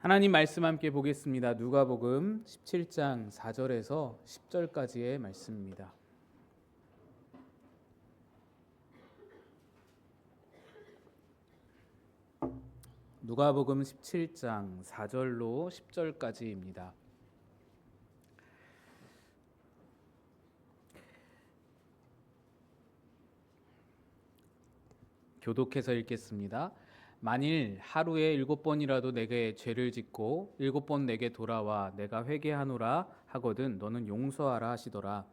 하나님 말씀 함께 보겠습니다. 누가복음 17장 4절에서 10절까지의 말씀입니다. 누가복음 17장 4절로 10절까지입니다. 교독해서 읽겠습니다. 만일 하루에 일곱 번이라도 내게 죄를 짓고 일곱 번 내게 돌아와 내가 회개하노라 하거든 너는 용서하라 하시더라.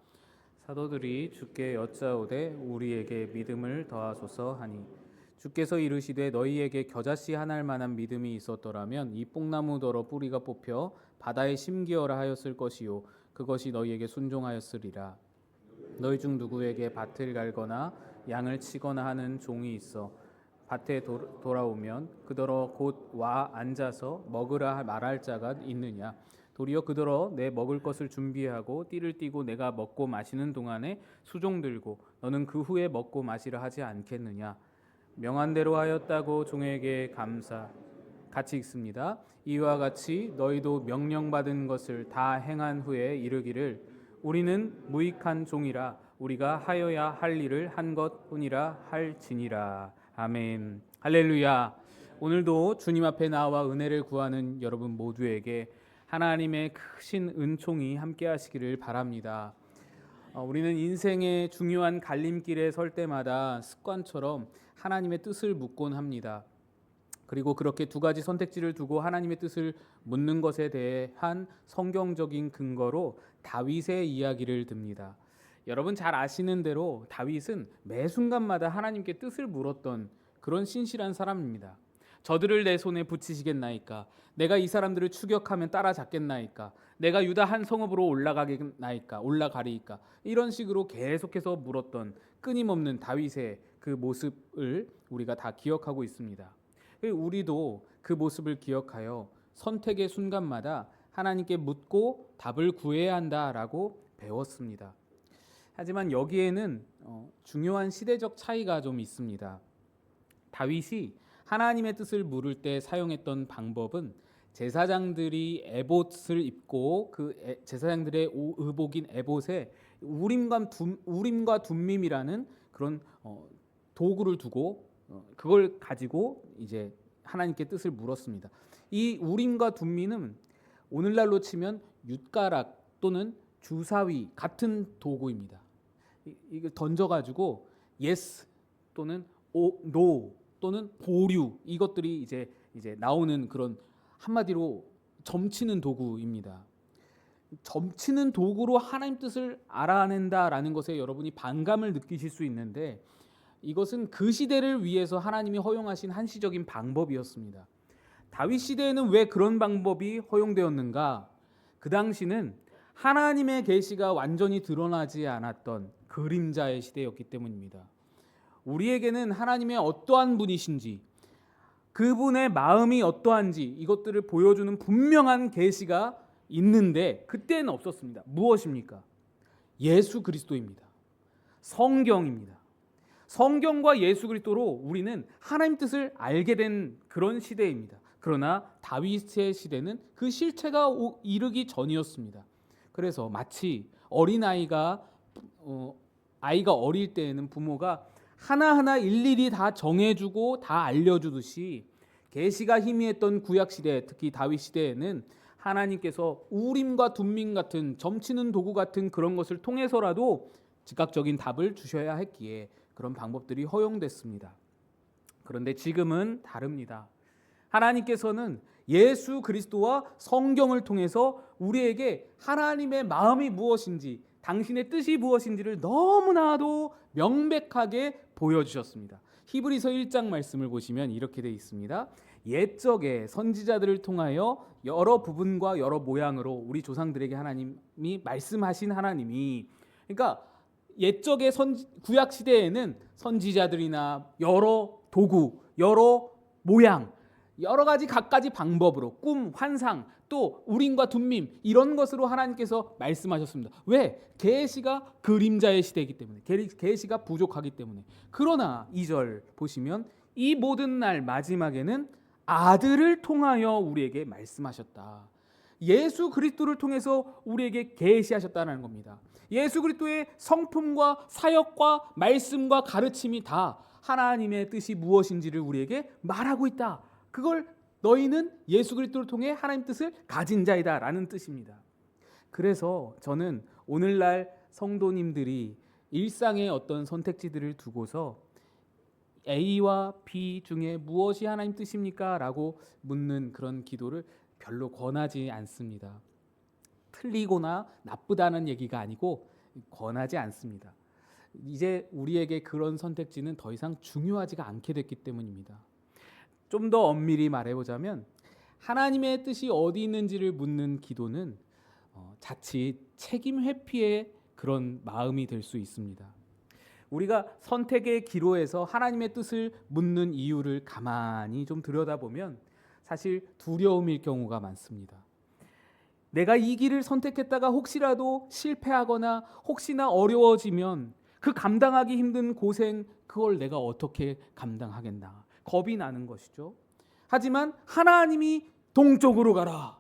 사도들이 주께 여짜오되 우리에게 믿음을 더하소서 하니 주께서 이르시되 너희에게 겨자씨 하나할 만한 믿음이 있었더라면 이 뽕나무더러 뿌리가 뽑혀 바다에 심기어라 하였을 것이요 그것이 너희에게 순종하였으리라. 너희 중 누구에게 밭을 갈거나 양을 치거나 하는 종이 있어 밭에 도, 돌아오면 그더러 곧 와 앉아서 먹으라 말할 자가 있느냐? 도리어 그더러 내 먹을 것을 준비하고 띠를 띠고 내가 먹고 마시는 동안에 수종 들고 너는 그 후에 먹고 마시라 하지 않겠느냐? 명한 대로 하였다고 종에게 감사. 같이 읽습니다. 이와 같이 너희도 명령받은 것을 다 행한 후에 이르기를 우리는 무익한 종이라 우리가 하여야 할 일을 한 것뿐이라 할지니라 아멘. 할렐루야. 오늘도 주님 앞에 나와 은혜를 구하는 여러분 모두에게 하나님의 크신 은총이 함께 하시기를 바랍니다. 어, 우리는 인생의 중요한 갈림길에 설 때마다 습관처럼 하나님의 뜻을 묻곤 합니다. 그리고 그렇게 두 가지 선택지를 두고 하나님의 뜻을 묻는 것에 대한 성경적인 근거로 다윗의 이야기를 듭니다. 여러분 잘 아시는 대로 다윗은 매 순간마다 하나님께 뜻을 물었던 그런 신실한 사람입니다. 저들을 내 손에 붙이시겠나이까? 내가 이 사람들을 추격하면 따라잡겠나이까? 내가 유다 한 성읍으로 올라가겠나이까? 올라가리이까? 이런 식으로 계속해서 물었던 끊임없는 다윗의 그 모습을 우리가 다 기억하고 있습니다. 우리도 그 모습을 기억하여 선택의 순간마다 하나님께 묻고 답을 구해야 한다라고 배웠습니다. 하지만 여기에는 어, 중요한 시대적 차이가 좀 있습니다. 다윗이 하나님의 뜻을 물을 때 사용했던 방법은 제사장들이 에봇을 입고 그 제사장들의 의복인 에봇에 우림과 둠, 우림과 둠밈이라는 그런 어, 도구를 두고 어, 그걸 가지고 이제 하나님께 뜻을 물었습니다. 이 우림과 둠밈은 오늘날로 치면 윳가락 또는 주사위 같은 도구입니다. 이걸 던져가지고 yes 또는 o, no 또는 보류 이것들이 이제 이제 나오는 그런 한마디로 점치는 도구입니다. 점치는 도구로 하나님 뜻을 알아낸다라는 것에 여러분이 반감을 느끼실 수 있는데 이것은 그 시대를 위해서 하나님이 허용하신 한시적인 방법이었습니다. 다윗 시대에는 왜 그런 방법이 허용되었는가? 그 당시는 하나님의 계시가 완전히 드러나지 않았던 그림자의 시대였기 때문입니다. 우리에게는 하나님의 어떠한 분이신지 그분의 마음이 어떠한지 이것들을 보여주는 분명한 계시가 있는데 그때는 없었습니다. 무엇입니까? 예수 그리스도입니다. 성경입니다. 성경과 예수 그리스도로 우리는 하나님 뜻을 알게 된 그런 시대입니다. 그러나 다윗의 시대는 그 실체가 이르기 전이었습니다. 그래서 마치 어린아이가 어, 아이가 어릴 때에는 부모가 하나하나 일일이 다 정해주고 다 알려주듯이 계시가 희미했던 구약 시대, 특히 다윗 시대에는 하나님께서 우림과 둠민 같은 점치는 도구 같은 그런 것을 통해서라도 즉각적인 답을 주셔야 했기에 그런 방법들이 허용됐습니다. 그런데 지금은 다릅니다. 하나님께서는 예수 그리스도와 성경을 통해서 우리에게 하나님의 마음이 무엇인지 당신의 뜻이 무엇인지를 너무나도 명백하게 보여주셨습니다. 히브리서 1장 말씀을 보시면 이렇게 되어 있습니다. 옛적에 선지자들을 통하여 여러 부분과 여러 모양으로 우리 조상들에게 하나님이 말씀하신 하나님이 그러니까 옛적의 선 구약 시대에는 선지자들이나 여러 도구, 여러 모양, 여러 가지 각가지 방법으로 꿈, 환상, 또 우림과 둠밈 이런 것으로 하나님께서 말씀하셨습니다. 왜? 계시가 그림자의 시대이기 때문에 계시가 부족하기 때문에. 그러나 2절 보시면 이 모든 날 마지막에는 아들을 통하여 우리에게 말씀하셨다. 예수 그리스도를 통해서 우리에게 계시하셨다는 겁니다. 예수 그리스도의 성품과 사역과 말씀과 가르침이 다 하나님의 뜻이 무엇인지를 우리에게 말하고 있다. 그걸 너희는 예수 그리스도를 통해 하나님 뜻을 가진 자이다라는 뜻입니다. 그래서 저는 오늘날 성도님들이 일상의 어떤 선택지들을 두고서 A와 B 중에 무엇이 하나님 뜻입니까? 라고 묻는 그런 기도를 별로 권하지 않습니다. 틀리거나 나쁘다는 얘기가 아니고 권하지 않습니다. 이제 우리에게 그런 선택지는 더 이상 중요하지가 않게 됐기 때문입니다. 좀 더 엄밀히 말해보자면 하나님의 뜻이 어디 있는지를 묻는 기도는 어, 자칫 책임 회피의 그런 마음이 될 수 있습니다. 우리가 선택의 기로에서 하나님의 뜻을 묻는 이유를 가만히 좀 들여다보면 사실 두려움일 경우가 많습니다. 내가 이 길을 선택했다가 혹시라도 실패하거나 혹시나 어려워지면 그 감당하기 힘든 고생 그걸 내가 어떻게 감당하겠나 겁이 나는 것이죠. 하지만 하나님이 동쪽으로 가라.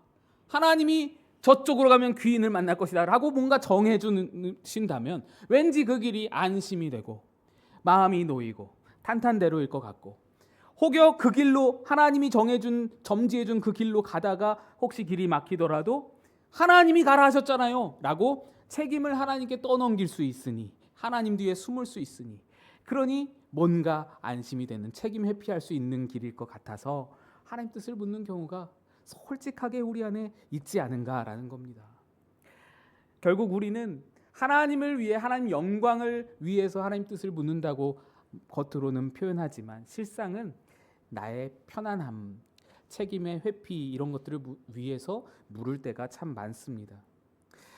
하나님이 저쪽으로 가면 귀인을 만날 것이다 라고 뭔가 정해 주신다면 왠지 그 길이 안심이 되고 마음이 놓이고 탄탄대로일 것 같고 혹여 그 길로 하나님이 정해준 점지해준 그 길로 가다가 혹시 길이 막히더라도 하나님이 가라 하셨잖아요 라고 책임을 하나님께 떠넘길 수 있으니 하나님 뒤에 숨을 수 있으니 그러니 뭔가 안심이 되는 책임 회피할 수 있는 길일 것 같아서 하나님 뜻을 묻는 경우가 솔직하게 우리 안에 있지 않은가라는 겁니다. 결국 우리는 하나님을 위해 하나님 영광을 위해서 하나님 뜻을 묻는다고 겉으로는 표현하지만 실상은 나의 편안함, 책임의 회피 이런 것들을 위해서 물을 때가 참 많습니다.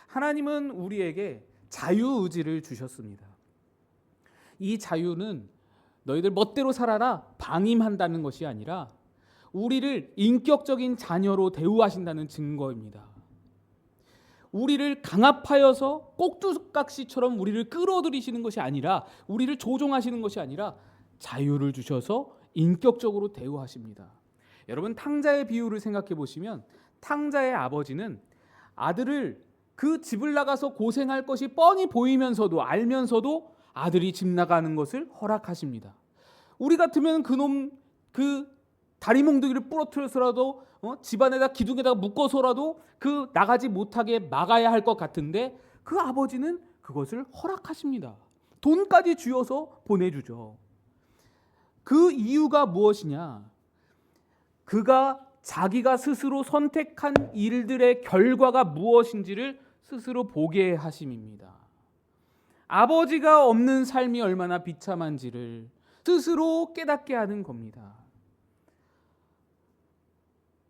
하나님은 우리에게 자유 의지를 주셨습니다. 이 자유는 너희들 멋대로 살아라 방임한다는 것이 아니라 우리를 인격적인 자녀로 대우하신다는 증거입니다. 우리를 강압하여서 꼭두각시처럼 우리를 끌어들이시는 것이 아니라 우리를 조종하시는 것이 아니라 자유를 주셔서 인격적으로 대우하십니다. 여러분 탕자의 비유를 생각해 보시면 탕자의 아버지는 아들을 그 집을 나가서 고생할 것이 뻔히 보이면서도 알면서도 아들이 집 나가는 것을 허락하십니다. 우리 같으면 그놈 그 다리 몽둥이를 부러뜨려서라도 어? 집안에다 기둥에다가 묶어서라도 그 나가지 못하게 막아야 할 것 같은데 그 아버지는 그것을 허락하십니다. 돈까지 쥐어서 보내주죠. 그 이유가 무엇이냐? 그가 자기가 스스로 선택한 일들의 결과가 무엇인지를 스스로 보게 하심입니다. 아버지가 없는 삶이 얼마나 비참한지를 스스로 깨닫게 하는 겁니다.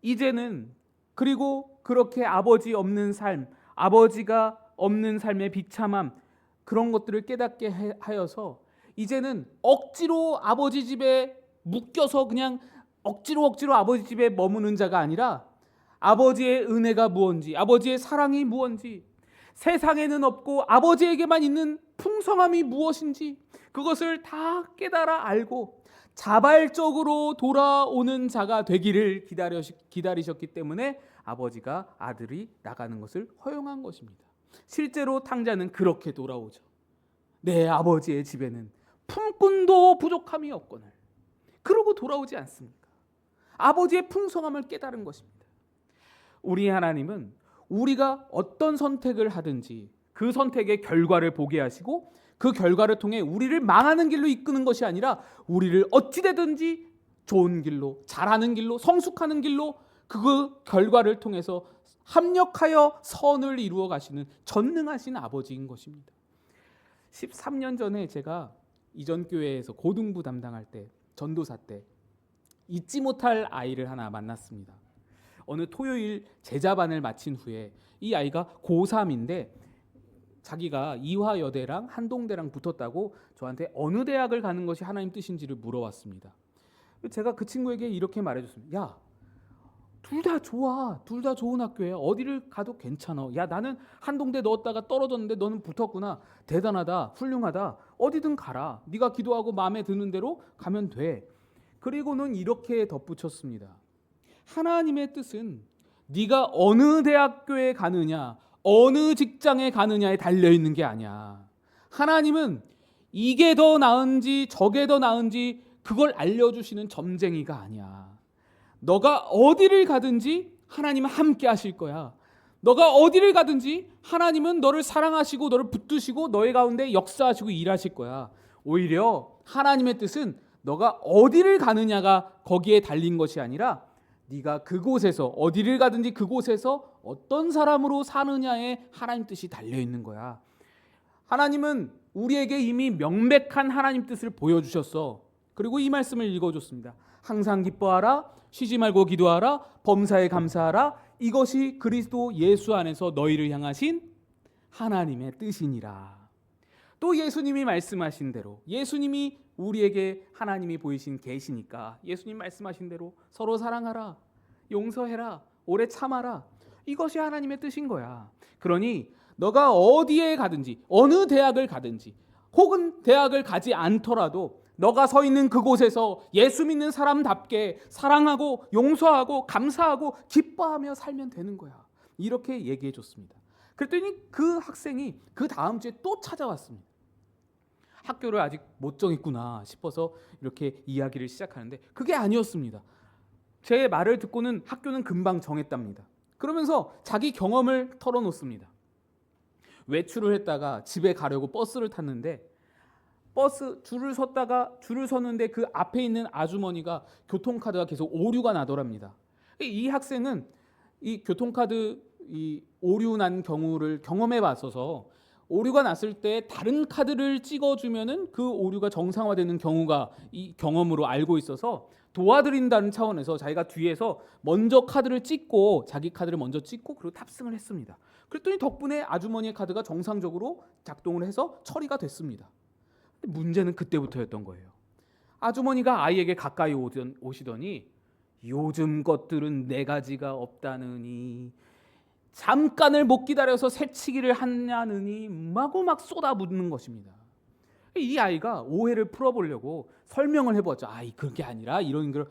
이제는 그리고 그렇게 아버지 없는 삶, 아버지가 없는 삶의 비참함 그런 것들을 깨닫게 하여서 이제는 억지로 아버지 집에 묶여서 그냥 억지로 억지로 아버지 집에 머무는 자가 아니라 아버지의 은혜가 무언지, 아버지의 사랑이 무언지, 세상에는 없고 아버지에게만 있는 풍성함이 무엇인지 그것을 다 깨달아 알고 자발적으로 돌아오는 자가 되기를 기다리셨기 때문에 아버지가 아들이 나가는 것을 허용한 것입니다. 실제로 탕자는 그렇게 돌아오죠. 내 아버지의 집에는 품꾼도 부족함이 없거늘. 그러고 돌아오지 않습니까? 아버지의 풍성함을 깨달은 것입니다. 우리 하나님은 우리가 어떤 선택을 하든지 그 선택의 결과를 보게 하시고 그 결과를 통해 우리를 망하는 길로 이끄는 것이 아니라 우리를 어찌되든지 좋은 길로 잘하는 길로 성숙하는 길로 그 결과를 통해서 합력하여 선을 이루어 가시는 전능하신 아버지인 것입니다. 13년 전에 제가 이전 교회에서 고등부 담당할 때 전도사 때 잊지 못할 아이를 하나 만났습니다. 어느 토요일 제자반을 마친 후에 이 아이가 고3인데 자기가 이화여대랑 한동대랑 붙었다고 저한테 어느 대학을 가는 것이 하나님 뜻인지를 물어왔습니다. 제가 그 친구에게 이렇게 말해줬습니다. 야, 둘 다 좋아. 둘 다 좋은 학교에 어디를 가도 괜찮아. 야, 나는 한동대 넣었다가 떨어졌는데 너는 붙었구나. 대단하다. 훌륭하다. 어디든 가라. 네가 기도하고 마음에 드는 대로 가면 돼. 그리고는 이렇게 덧붙였습니다. 하나님의 뜻은 네가 어느 대학교에 가느냐, 어느 직장에 가느냐에 달려 있는 게 아니야. 하나님은 이게 더 나은지 저게 더 나은지 그걸 알려주시는 점쟁이가 아니야. 너가 어디를 가든지 하나님은 함께 하실 거야. 너가 어디를 가든지 하나님은 너를 사랑하시고 너를 붙드시고 너의 가운데 역사하시고 일하실 거야. 오히려 하나님의 뜻은 너가 어디를 가느냐가 거기에 달린 것이 아니라 네가 그곳에서 어디를 가든지 그곳에서 어떤 사람으로 사느냐에 하나님 뜻이 달려 있는 거야. 하나님은 우리에게 이미 명백한 하나님 뜻을 보여주셨어. 그리고 이 말씀을 읽어줬습니다. 항상 기뻐하라, 쉬지 말고 기도하라, 범사에 감사하라. 이것이 그리스도 예수 안에서 너희를 향하신 하나님의 뜻이니라. 또 예수님이 말씀하신 대로 예수님이 우리에게 하나님이 보이신 계시니까 예수님 말씀하신 대로 서로 사랑하라, 용서해라, 오래 참아라. 이것이 하나님의 뜻인 거야. 그러니 너가 어디에 가든지 어느 대학을 가든지 혹은 대학을 가지 않더라도 너가 서 있는 그곳에서 예수 믿는 사람답게 사랑하고 용서하고 감사하고 기뻐하며 살면 되는 거야. 이렇게 얘기해 줬습니다. 그랬더니 그 학생이 그 다음 주에 또 찾아왔습니다. 학교를 아직 못 정했구나 싶어서 이렇게 이야기를 시작하는데 그게 아니었습니다. 제 말을 듣고는 학교는 금방 정했답니다. 그러면서 자기 경험을 털어놓습니다. 외출을 했다가 집에 가려고 버스를 탔는데 버스 줄을 섰다가 줄을 섰는데 그 앞에 있는 아주머니가 교통카드가 계속 오류가 나더랍니다. 이 학생은 이 교통카드 이 오류 난 경우를 경험해 봤어서 오류가 났을 때 다른 카드를 찍어주면은 그 오류가 정상화되는 경우가 이 경험으로 알고 있어서 도와드린다는 차원에서 자기가 뒤에서 먼저 카드를 찍고 자기 카드를 먼저 찍고 그리고 탑승을 했습니다. 그랬더니 덕분에 아주머니의 카드가 정상적으로 작동을 해서 처리가 됐습니다. 문제는 그때부터였던 거예요. 아주머니가 아이에게 가까이 오시더니 요즘 것들은 네 가지가 없다느니 잠깐을 못 기다려서 새치기를 하냐느니 마구 막 쏟아붓는 것입니다. 이 아이가 오해를 풀어보려고 설명을 해보았죠. 아, 그게 아니라 이런 걸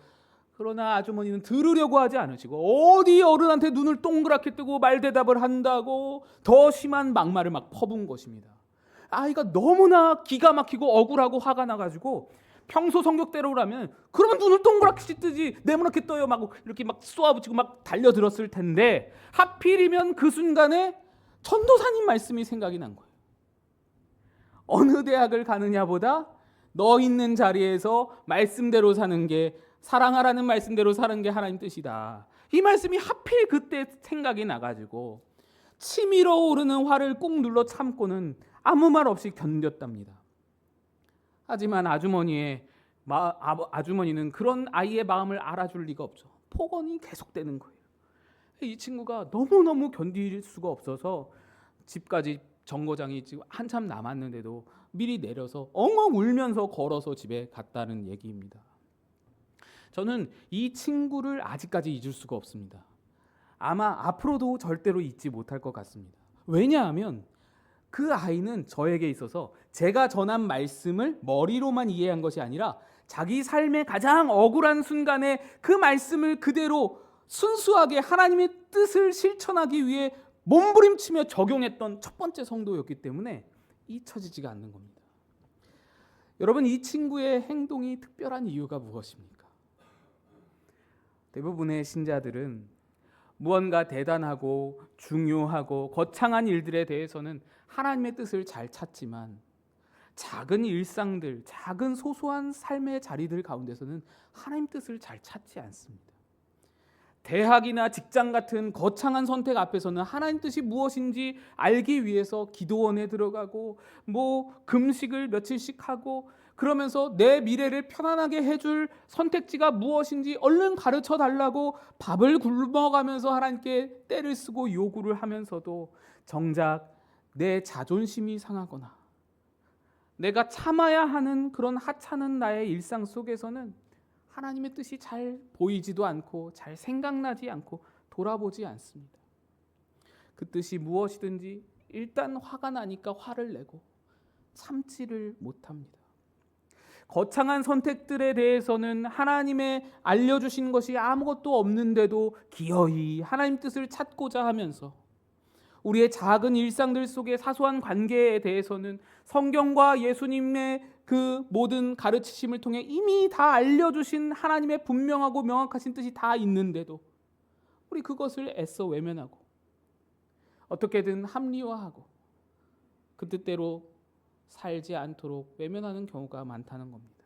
그러나 아주머니는 들으려고 하지 않으시고 어디 어른한테 눈을 동그랗게 뜨고 말 대답을 한다고 더 심한 막말을 막 퍼부은 것입니다. 아이가 너무나 기가 막히고 억울하고 화가 나가지고 평소 성격대로라면 그러면 눈을 동그랗게 뜨지 네모나게 떠요 막 이렇게 막 쏘아붙이고 막 달려들었을 텐데 하필이면 그 순간에 전도사님 말씀이 생각이 난 거예요. 어느 대학을 가느냐보다 너 있는 자리에서 말씀대로 사는 게 사랑하라는 말씀대로 사는 게 하나님 뜻이다. 이 말씀이 하필 그때 생각이 나가지고 치밀어 오르는 화를 꾹 눌러 참고는 아무 말 없이 견뎠답니다. 하지만 아주머니의 마, 아 주머니는 그런 아이의 마음을 알아줄 리가 없죠. 폭언이 계속되는 거예요. 이 친구가 너무 너무 견딜 수가 없어서 집까지 정거장이 지금 한참 남았는데도 미리 내려서 엉엉 울면서 걸어서 집에 갔다는 얘기입니다. 저는 이 친구를 아직까지 잊을 수가 없습니다. 아마 앞으로도 절대로 잊지 못할 것 같습니다. 왜냐하면 그 아이는 저에게 있어서 제가 전한 말씀을 머리로만 이해한 것이 아니라 자기 삶의 가장 억울한 순간에 그 말씀을 그대로 순수하게 하나님의 뜻을 실천하기 위해 몸부림치며 적용했던 첫 번째 성도였기 때문에 잊혀지지가 않는 겁니다. 여러분 이 친구의 행동이 특별한 이유가 무엇입니까? 대부분의 신자들은 무언가 대단하고 중요하고 거창한 일들에 대해서는 하나님의 뜻을 잘 찾지만 작은 일상들, 작은 소소한 삶의 자리들 가운데서는 하나님 뜻을 잘 찾지 않습니다. 대학이나 직장 같은 거창한 선택 앞에서는 하나님 뜻이 무엇인지 알기 위해서 기도원에 들어가고 뭐 금식을 며칠씩 하고 그러면서 내 미래를 편안하게 해줄 선택지가 무엇인지 얼른 가르쳐 달라고 밥을 굶어가면서 하나님께 때를 쓰고 요구를 하면서도 정작 내 자존심이 상하거나 내가 참아야 하는 그런 하찮은 나의 일상 속에서는 하나님의 뜻이 잘 보이지도 않고 잘 생각나지 않고 돌아보지 않습니다. 그 뜻이 무엇이든지 일단 화가 나니까 화를 내고 참지를 못합니다. 거창한 선택들에 대해서는 하나님의 알려주신 것이 아무것도 없는데도 기어이 하나님 뜻을 찾고자 하면서 우리의 작은 일상들 속의 사소한 관계에 대해서는 성경과 예수님의 그 모든 가르치심을 통해 이미 다 알려주신 하나님의 분명하고 명확하신 뜻이 다 있는데도 우리 그것을 애써 외면하고 어떻게든 합리화하고 그 뜻대로 살지 않도록 외면하는 경우가 많다는 겁니다.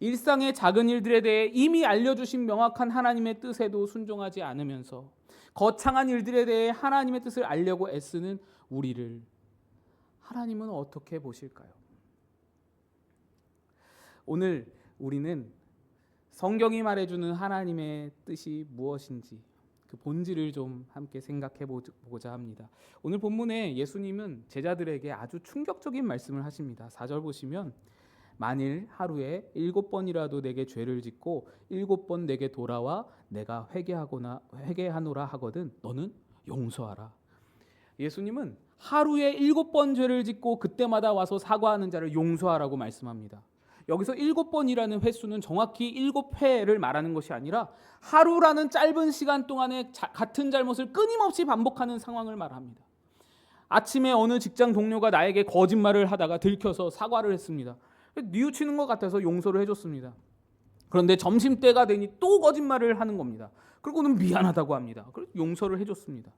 일상의 작은 일들에 대해 이미 알려주신 명확한 하나님의 뜻에도 순종하지 않으면서 거창한 일들에 대해 하나님의 뜻을 알려고 애쓰는 우리를 하나님은 어떻게 보실까요? 오늘 우리는 성경이 말해주는 하나님의 뜻이 무엇인지 그 본질을 좀 함께 생각해 보고자 합니다. 오늘 본문에 예수님은 제자들에게 아주 충격적인 말씀을 하십니다. 4절 보시면 만일 하루에 일곱 번이라도 내게 죄를 짓고 일곱 번 내게 돌아와 내가 회개하거나 회개하노라 하거든 너는 용서하라. 예수님은 하루에 일곱 번 죄를 짓고 그때마다 와서 사과하는 자를 용서하라고 말씀합니다. 여기서 일곱 번이라는 횟수는 정확히 일곱 회를 말하는 것이 아니라 하루라는 짧은 시간 동안에 자, 같은 잘못을 끊임없이 반복하는 상황을 말합니다. 아침에 어느 직장 동료가 나에게 거짓말을 하다가 들켜서 사과를 했습니다. 뉘우치는 것 같아서 용서를 해줬습니다. 그런데 점심 때가 되니 또 거짓말을 하는 겁니다. 그리고는 미안하다고 합니다. 그래서 용서를 해줬습니다.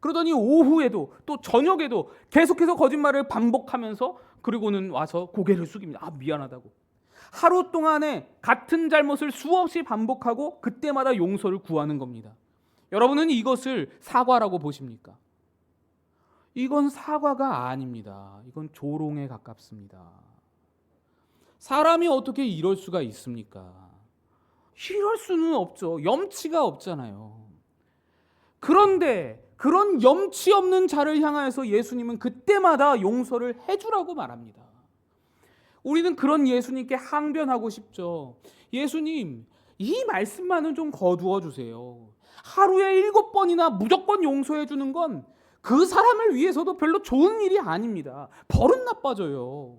그러더니 오후에도 또 저녁에도 계속해서 거짓말을 반복하면서 그리고는 와서 고개를 숙입니다. 아 미안하다고. 하루 동안에 같은 잘못을 수없이 반복하고 그때마다 용서를 구하는 겁니다. 여러분은 이것을 사과라고 보십니까? 이건 사과가 아닙니다. 이건 조롱에 가깝습니다. 사람이 어떻게 이럴 수가 있습니까? 이럴 수는 없죠. 염치가 없잖아요. 그런데 그런 염치 없는 자를 향하여서 예수님은 그때마다 용서를 해주라고 말합니다. 우리는 그런 예수님께 항변하고 싶죠. 예수님, 이 말씀만은 좀 거두어 주세요. 하루에 일곱 번이나 무조건 용서해 주는 건 그 사람을 위해서도 별로 좋은 일이 아닙니다. 버릇 나빠져요.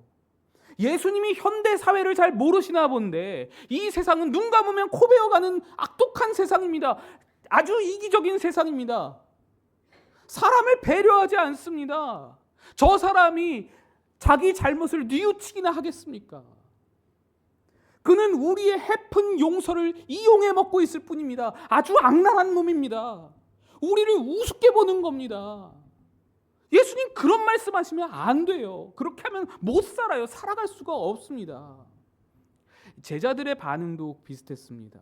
예수님이 현대 사회를 잘 모르시나 본데 이 세상은 눈 감으면 코 베어가는 악독한 세상입니다. 아주 이기적인 세상입니다. 사람을 배려하지 않습니다. 저 사람이 자기 잘못을 뉘우치기나 하겠습니까? 그는 우리의 해픈 용서를 이용해 먹고 있을 뿐입니다. 아주 악랄한 놈입니다. 우리를 우습게 보는 겁니다. 예수님 그런 말씀하시면 안 돼요. 그렇게 하면 못 살아요. 살아갈 수가 없습니다. 제자들의 반응도 비슷했습니다.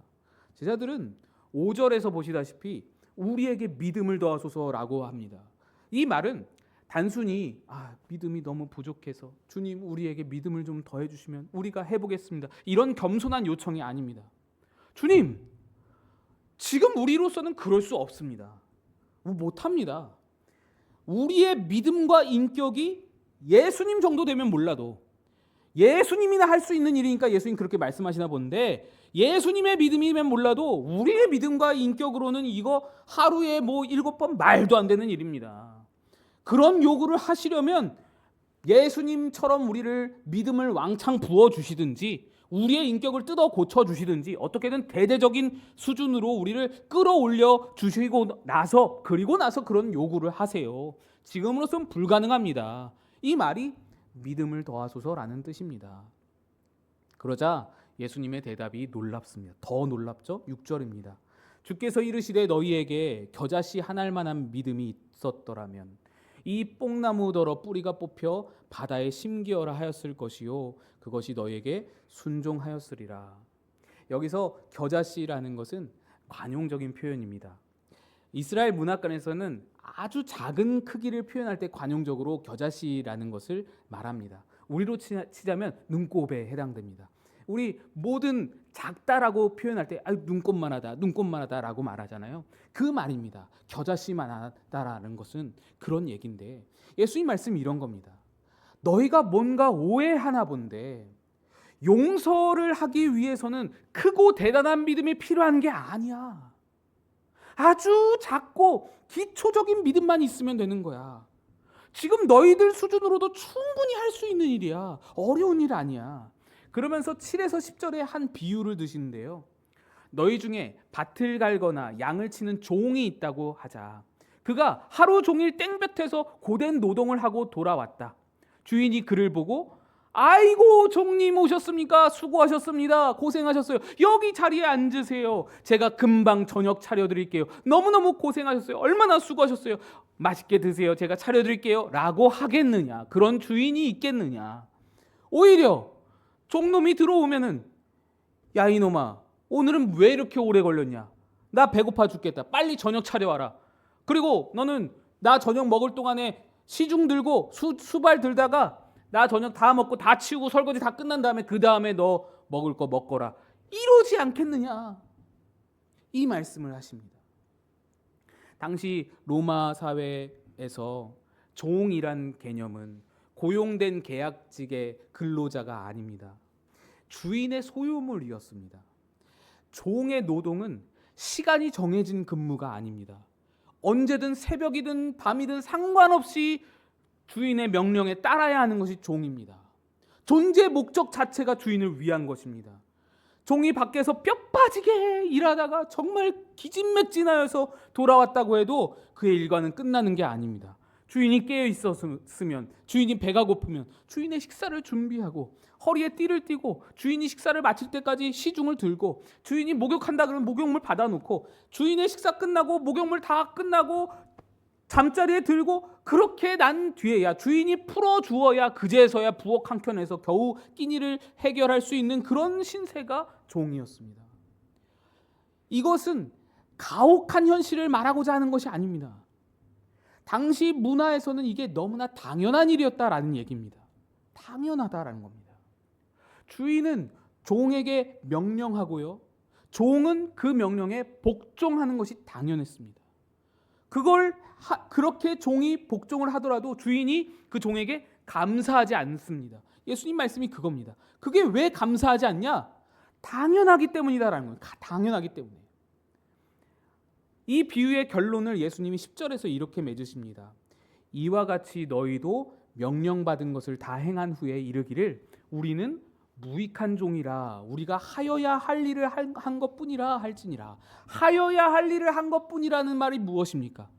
제자들은 5절에서 보시다시피 우리에게 믿음을 더하소서라고 합니다. 이 말은 단순히 아, 믿음이 너무 부족해서 주님 우리에게 믿음을 좀 더해 주시면 우리가 해 보겠습니다. 이런 겸손한 요청이 아닙니다. 주님 지금 우리로서는 그럴 수 없습니다. 못 합니다. 우리의 믿음과 인격이 예수님 정도 되면 몰라도 예수님이나 할 수 있는 일이니까 예수님 그렇게 말씀하시나 본데 예수님의 믿음이면 몰라도 우리의 믿음과 인격으로는 이거 하루에 뭐 일곱 번 말도 안 되는 일입니다. 그런 요구를 하시려면 예수님처럼 우리를 믿음을 왕창 부어 주시든지 우리의 인격을 뜯어 고쳐 주시든지 어떻게든 대대적인 수준으로 우리를 끌어올려 주시고 나서 그리고 나서 그런 요구를 하세요. 지금으로선 불가능합니다. 이 말이 믿음을 더하소서라는 뜻입니다. 그러자 예수님의 대답이 놀랍습니다. 더 놀랍죠? 6절입니다. 주께서 이르시되 너희에게 겨자씨 하나일 만한 믿음이 있었더라면 이 뽕나무더러 뿌리가 뽑혀 바다에 심기어라 하였을 것이요 그것이 너에게 순종하였으리라. 여기서 겨자씨라는 것은 관용적인 표현입니다. 이스라엘 문학관에서는 아주 작은 크기를 표현할 때 관용적으로 겨자씨라는 것을 말합니다. 우리로 치자면 눈곱에 해당됩니다. 우리 모든 작다라고 표현할 때 아, 눈곱만하다, 눈곱만하다라고 말하잖아요. 그 말입니다. 겨자씨만 하다라는 것은 그런 얘긴데 예수님 말씀이 이런 겁니다. 너희가 뭔가 오해하나 본데 용서를 하기 위해서는 크고 대단한 믿음이 필요한 게 아니야. 아주 작고 기초적인 믿음만 있으면 되는 거야. 지금 너희들 수준으로도 충분히 할 수 있는 일이야. 어려운 일 아니야. 그러면서 7에서 10절에 한 비유를 드시는데요. 너희 중에 밭을 갈거나 양을 치는 종이 있다고 하자. 그가 하루 종일 땡볕에서 고된 노동을 하고 돌아왔다. 주인이 그를 보고 아이고 종님 오셨습니까? 수고하셨습니다. 고생하셨어요. 여기 자리에 앉으세요. 제가 금방 저녁 차려드릴게요. 너무너무 고생하셨어요. 얼마나 수고하셨어요. 맛있게 드세요. 제가 차려드릴게요. 라고 하겠느냐. 그런 주인이 있겠느냐. 오히려 종놈이 들어오면은 야 이놈아 오늘은 왜 이렇게 오래 걸렸냐. 나 배고파 죽겠다. 빨리 저녁 차려와라. 그리고 너는 나 저녁 먹을 동안에 시중 들고 수, 수발 들다가 나 저녁 다 먹고 다 치우고 설거지 다 끝난 다음에 그 다음에 너 먹을 거 먹거라. 이러지 않겠느냐. 이 말씀을 하십니다. 당시 로마 사회에서 종이란 개념은 고용된 계약직의 근로자가 아닙니다. 주인의 소유물이었습니다. 종의 노동은 시간이 정해진 근무가 아닙니다. 언제든 새벽이든 밤이든 상관없이 주인의 명령에 따라야 하는 것이 종입니다. 존재 목적 자체가 주인을 위한 것입니다. 종이 밖에서 뼈 빠지게 일하다가 정말 기진맥진하여서 돌아왔다고 해도 그의 일과는 끝나는 게 아닙니다. 주인이 깨어 있었으면, 주인이 배가 고프면 주인의 식사를 준비하고 허리에 띠를 띠고 주인이 식사를 마칠 때까지 시중을 들고 주인이 목욕한다 그러면 목욕물 받아놓고 주인의 식사 끝나고 목욕물 다 끝나고 잠자리에 들고 그렇게 난 뒤에야 주인이 풀어 주어야 그제서야 부엌 한 켠에서 겨우 끼니를 해결할 수 있는 그런 신세가 종이었습니다. 이것은 가혹한 현실을 말하고자 하는 것이 아닙니다. 당시 문화에서는 이게 너무나 당연한 일이었다라는 얘기입니다. 당연하다라는 겁니다. 주인은 종에게 명령하고요. 종은 그 명령에 복종하는 것이 당연했습니다. 그걸 하, 그렇게 종이 복종을 하더라도 주인이 그 종에게 감사하지 않습니다. 예수님 말씀이 그겁니다. 그게 왜 감사하지 않냐? 당연하기 때문이다라는 거예요. 당연하기 때문에. 이 비유의 결론을 예수님이 10절에서 이렇게 맺으십니다. 이와 같이 너희도 명령받은 것을 다 행한 후에 이르기를 우리는 무익한 종이라 우리가 하여야 할 일을 한 것뿐이라 할지니라 하여야 할 일을 한 것뿐이라는 말이 무엇입니까?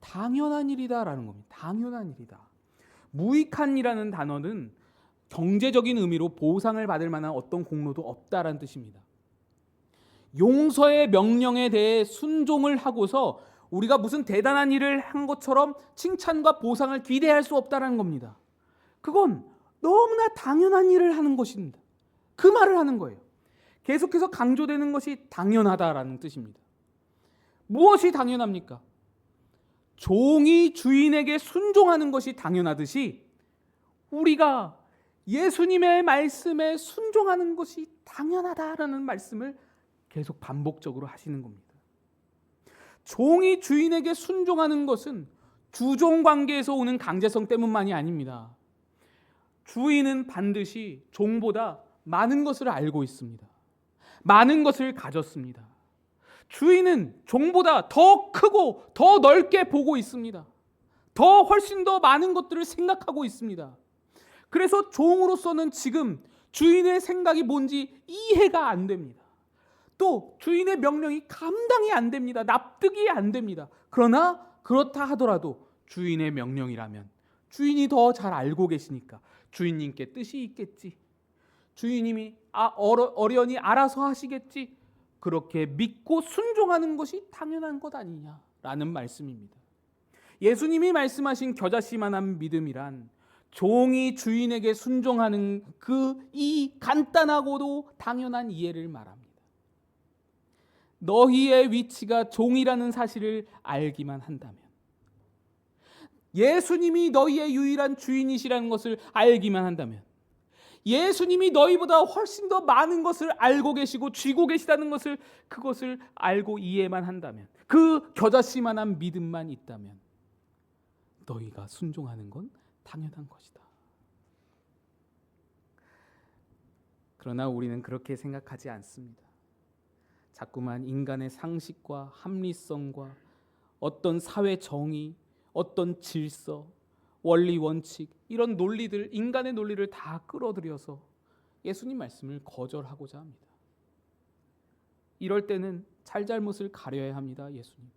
당연한 일이다라는 겁니다. 당연한 일이다. 무익한이라는 단어는 경제적인 의미로 보상을 받을 만한 어떤 공로도 없다라는 뜻입니다. 용서의 명령에 대해 순종을 하고서 우리가 무슨 대단한 일을 한 것처럼 칭찬과 보상을 기대할 수 없다라는 겁니다. 그건 너무나 당연한 일을 하는 것입니다. 그 말을 하는 거예요. 계속해서 강조되는 것이 당연하다라는 뜻입니다. 무엇이 당연합니까? 종이 주인에게 순종하는 것이 당연하듯이 우리가 예수님의 말씀에 순종하는 것이 당연하다라는 말씀을 계속 반복적으로 하시는 겁니다. 종이 주인에게 순종하는 것은 주종 관계에서 오는 강제성 때문만이 아닙니다. 주인은 반드시 종보다 많은 것을 알고 있습니다. 많은 것을 가졌습니다. 주인은 종보다 더 크고 더 넓게 보고 있습니다. 더 훨씬 더 많은 것들을 생각하고 있습니다. 그래서 종으로서는 지금 주인의 생각이 뭔지 이해가 안 됩니다. 또 주인의 명령이 감당이 안 됩니다. 납득이 안 됩니다. 그러나 그렇다 하더라도 주인의 명령이라면 주인이 더 잘 알고 계시니까 주인님께 뜻이 있겠지. 주인님이 아, 어려, 어련히 알아서 하시겠지. 그렇게 믿고 순종하는 것이 당연한 것 아니냐라는 말씀입니다. 예수님이 말씀하신 겨자씨만한 믿음이란 종이 주인에게 순종하는 그 이 간단하고도 당연한 이해를 말합니다. 너희의 위치가 종이라는 사실을 알기만 한다면 예수님이 너희의 유일한 주인이시라는 것을 알기만 한다면 예수님이 너희보다 훨씬 더 많은 것을 알고 계시고 쥐고 계시다는 것을 그것을 알고 이해만 한다면 그 겨자씨만한 믿음만 있다면 너희가 순종하는 건 당연한 것이다. 그러나 우리는 그렇게 생각하지 않습니다. 자꾸만 인간의 상식과 합리성과 어떤 사회 정의, 어떤 질서, 원리 원칙 이런 논리들 인간의 논리를 다 끌어들여서 예수님 말씀을 거절하고자 합니다. 이럴 때는 잘잘못을 가려야 합니다. 예수님.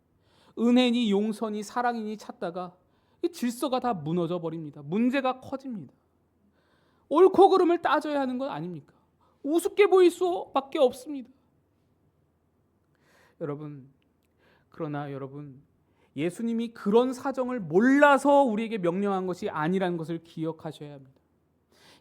은혜니 용서니 사랑이니 찾다가 이 질서가 다 무너져 버립니다. 문제가 커집니다. 옳고 그름을 따져야 하는 건 아닙니까? 우습게 보일 수밖에 없습니다. 여러분, 그러나 여러분, 예수님이 그런 사정을 몰라서 우리에게 명령한 것이 아니라는 것을 기억하셔야 합니다.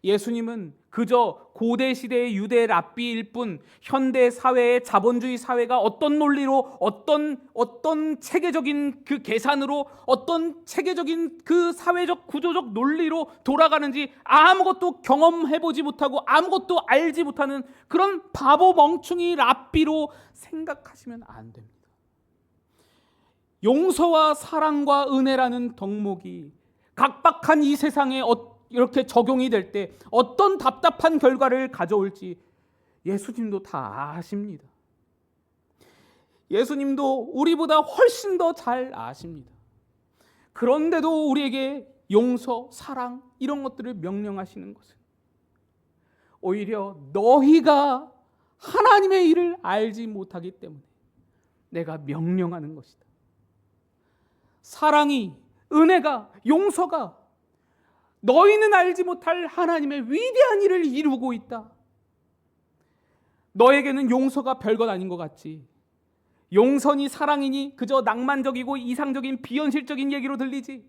예수님은 그저 고대 시대의 유대 랍비일 뿐 현대 사회의 자본주의 사회가 어떤 논리로 어떤 어떤 체계적인 그 계산으로 어떤 체계적인 그 사회적 구조적 논리로 돌아가는지 아무것도 경험해 보지 못하고 아무것도 알지 못하는 그런 바보 멍충이 랍비로 생각하시면 안 됩니다. 용서와 사랑과 은혜라는 덕목이 각박한 이 세상에 어- 이렇게 적용이 될 때 어떤 답답한 결과를 가져올지 예수님도 다 아십니다. 예수님도 우리보다 훨씬 더 잘 아십니다. 그런데도 우리에게 용서, 사랑 이런 것들을 명령하시는 것은 오히려 너희가 하나님의 일을 알지 못하기 때문에 내가 명령하는 것이다. 사랑이, 은혜가, 용서가 너희는 알지 못할 하나님의 위대한 일을 이루고 있다. 너에게는 용서가 별것 아닌 것 같지. 용선이 사랑이니 그저 낭만적이고 이상적인 비현실적인 얘기로 들리지.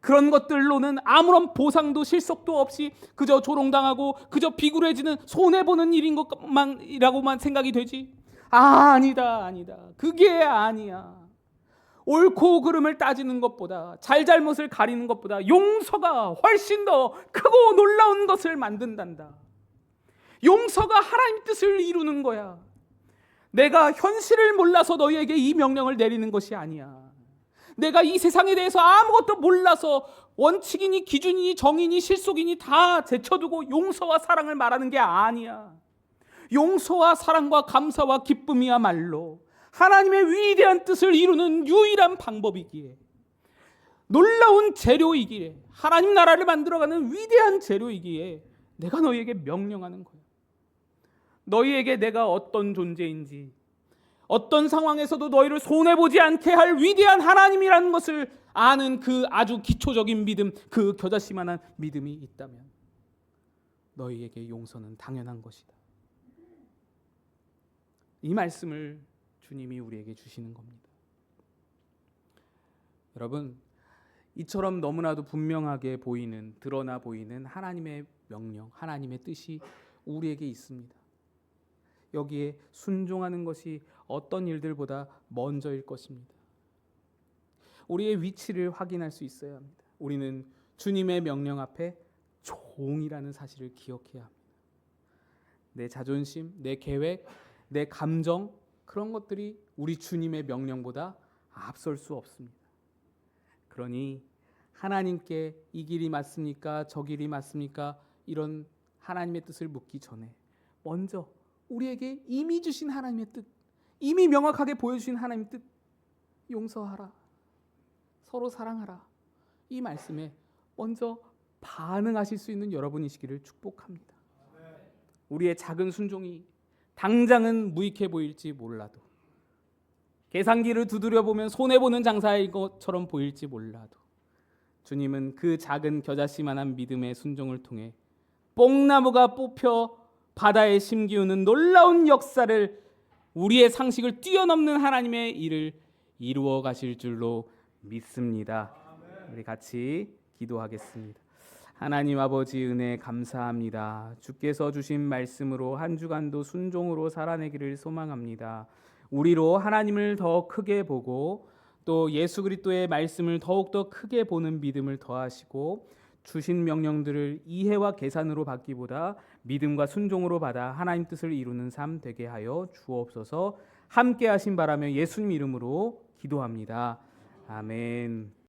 그런 것들로는 아무런 보상도 실속도 없이 그저 조롱당하고 그저 비굴해지는 손해 보는 일인 것만이라고만 생각이 되지. 아, 아니다, 아니다. 그게 아니야. 옳고 그름을 따지는 것보다 잘잘못을 가리는 것보다 용서가 훨씬 더 크고 놀라운 것을 만든단다. 용서가 하나님 뜻을 이루는 거야. 내가 현실을 몰라서 너희에게 이 명령을 내리는 것이 아니야. 내가 이 세상에 대해서 아무것도 몰라서 원칙이니 기준이니 정의니 실속이니 다 제쳐두고 용서와 사랑을 말하는 게 아니야. 용서와 사랑과 감사와 기쁨이야말로 하나님의 위대한 뜻을 이루는 유일한 방법이기에 놀라운 재료이기에 하나님 나라를 만들어가는 위대한 재료이기에 내가 너희에게 명령하는 거야. 너희에게 내가 어떤 존재인지 어떤 상황에서도 너희를 손해 보지 않게 할 위대한 하나님이라는 것을 아는 그 아주 기초적인 믿음, 그 겨자씨만한 믿음이 있다면 너희에게 용서는 당연한 것이다. 이 말씀을 주님이 우리에게 주시는 겁니다. 여러분, 이처럼 너무나도 분명하게 보이는 드러나 보이는 하나님의 명령, 하나님의 뜻이 우리에게 있습니다. 여기에 순종하는 것이 어떤 일들보다 먼저일 것입니다. 우리의 위치를 확인할 수 있어야 합니다. 우리는 주님의 명령 앞에 종이라는 사실을 기억해야 합니다. 내 자존심, 내 계획, 내 감정 그런 것들이 우리 주님의 명령보다 앞설 수 없습니다. 그러니 하나님께 이 길이 맞습니까? 저 길이 맞습니까? 이런 하나님의 뜻을 묻기 전에 먼저 우리에게 이미 주신 하나님의 뜻, 이미 명확하게 보여주신 하나님의 뜻, 용서하라, 서로 사랑하라. 이 말씀에 먼저 반응하실 수 있는 여러분이시기를 축복합니다. 우리의 작은 순종이 당장은 무익해 보일지 몰라도 계산기를 두드려 보면 손해 보는 장사일 것처럼 보일지 몰라도 주님은 그 작은 겨자씨만한 믿음의 순종을 통해 뽕나무가 뽑혀 바다에 심기우는 놀라운 역사를 우리의 상식을 뛰어넘는 하나님의 일을 이루어 가실 줄로 믿습니다. 우리 같이 기도하겠습니다. 하나님 아버지 은혜 감사합니다. 주께서 주신 말씀으로 한 주간도 순종으로 살아내기를 소망합니다. 우리로 하나님을 더 크게 보고 또 예수 그리스도의 말씀을 더욱 더 크게 보는 믿음을 더하시고 주신 명령들을 이해와 계산으로 받기보다 믿음과 순종으로 받아 하나님 뜻을 이루는 삶 되게 하여 주옵소서. 함께 하신 바라며 예수님 이름으로 기도합니다. 아멘.